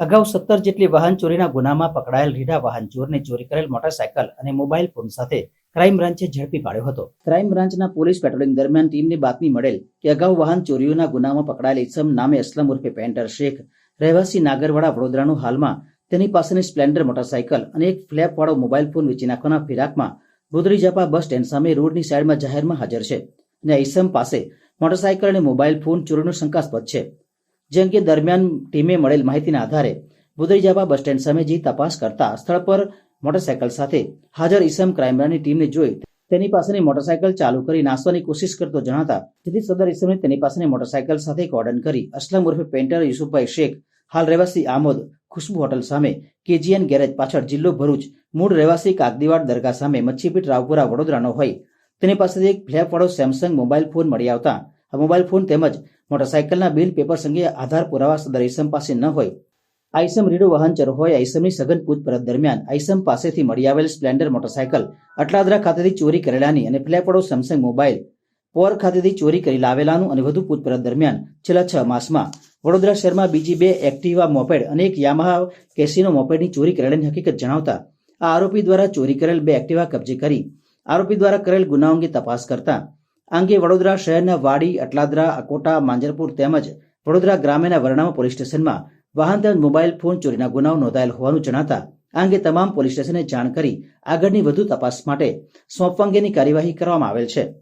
અગાઉ સત્તર જેટલી વાહન ચોરીના ગુનામાં પકડાયેલ રીઢા વાહન ચોરને ચોરી કરેલ મોટરસાયકલ અને મોબાઈલ ફોન સાથે ક્રાઇમ બ્રાન્ચે ઝડપી પાડ્યો હતો. ક્રાઇમ બ્રાન્ચના પોલીસ પેટ્રોલિંગ દરમિયાન ટીમને બાતમી મળેલ કે અગાઉ વાહન ચોરીઓના ગુનામાં પકડાયેલ ઇસમ નામે અસલમ ઉર્ફે પેન્ટર શેખ, રહેવાસી નાગરવાડા વડોદરાનું હાલમાં તેની પાસેની સ્પ્લેન્ડર મોટરસાયકલ અને એક ફ્લેપવાળો મોબાઈલ ફોન વેચી નાખવાના ફિરાકમાં બુદરીજાપા બસ સ્ટેન્ડ સામે રોડની સાઈડમાં જાહેરમાં હાજર છે અને ઈસમ પાસે મોટરસાયકલ અને મોબાઈલ ફોન ચોરીનો શંકાસ્પદ છે. જે અંગે દરમિયાન ટીમે મળેલ માહિતીના આધારે બુદરીજાબા બસ સ્ટેન્ડ સામે જઈ તપાસ કરતા સ્થળ પર મોટરસાયકલ સાથે હાજર ઇસમ ક્રાઇમબ્રાન્ચની ટીમને જોઈ તેની પાસેની મોટરસાયકલ ચાલુ કરી નાસવાની કોશિશ કરતો જણાતા જેથી સદર ઇસમે તેની પાસેની મોટરસાયકલ સાથે કોર્ડન કરી અસલમ ઉર્ફે પેન્ટર યુસુફભાઈ શેખ, હાલ રહેવાસી આમોદ ખુશ્બુ હોટલ સામે, કેજીએન ગેરેજ પાછળ જિલ્લો ભરૂચ, મૂળ રહેવાસી કાગદીવાડ દરગાહ સામે મચ્છીપીટ રાવપુરા વડોદરાનો હોય. તેની પાસેથી એક ફ્લેપવાળો સેમસંગ મોબાઈલ ફોન મળી આવતા આ મોબાઈલ ફોન તેમજ મોટરસાયકલના બિલ, પેપર અંગે આધાર પુરાવા સદર ઇસમ પાસે ન હોય. આઈસમ રીડો વાહન ચર હોય આઈસમની સઘન પૂછપરછ દરમિયાન આઈસમ પાસેથી મળી આવેલ સ્પ્લેન્ડર મોટરસાયકલ અટલાદરા ખાતેથી ચોરી કરેલાની અને ફ્લેપડો સેમસંગ મોબાઈલ પોર ખાતેથી ચોરી કરી લાવેલાનું અને વધુ પૂછપરછ દરમિયાન છેલ્લા છ માસમાં વડોદરા શહેરમાં બીજી બે એક્ટિવા મોપેડ અને એક યામાહા કેસીનો મોપેડની ચોરી કરેલાની હકીકત જણાવતા આ આરોપી દ્વારા ચોરી કરેલ બે એક્ટિવા કબજે કરી આરોપી દ્વારા કરેલ ગુનાઓ અંગે તપાસ કરતા આ અંગે વડોદરા શહેરના વાડી, અટલાદરા, અકોટા, માંજરપુર તેમજ વડોદરા ગ્રામ્યના વરણામા પોલીસ સ્ટેશનમાં વાહન તેમજ મોબાઈલ ફોન ચોરીના ગુનાઓ નોંધાયેલ હોવાનું જણાતા આ અંગે તમામ પોલીસ સ્ટેશને જાણ કરી આગળની વધુ તપાસ માટે સોંપવા અંગેની કાર્યવાહી કરવામાં આવેલ છે.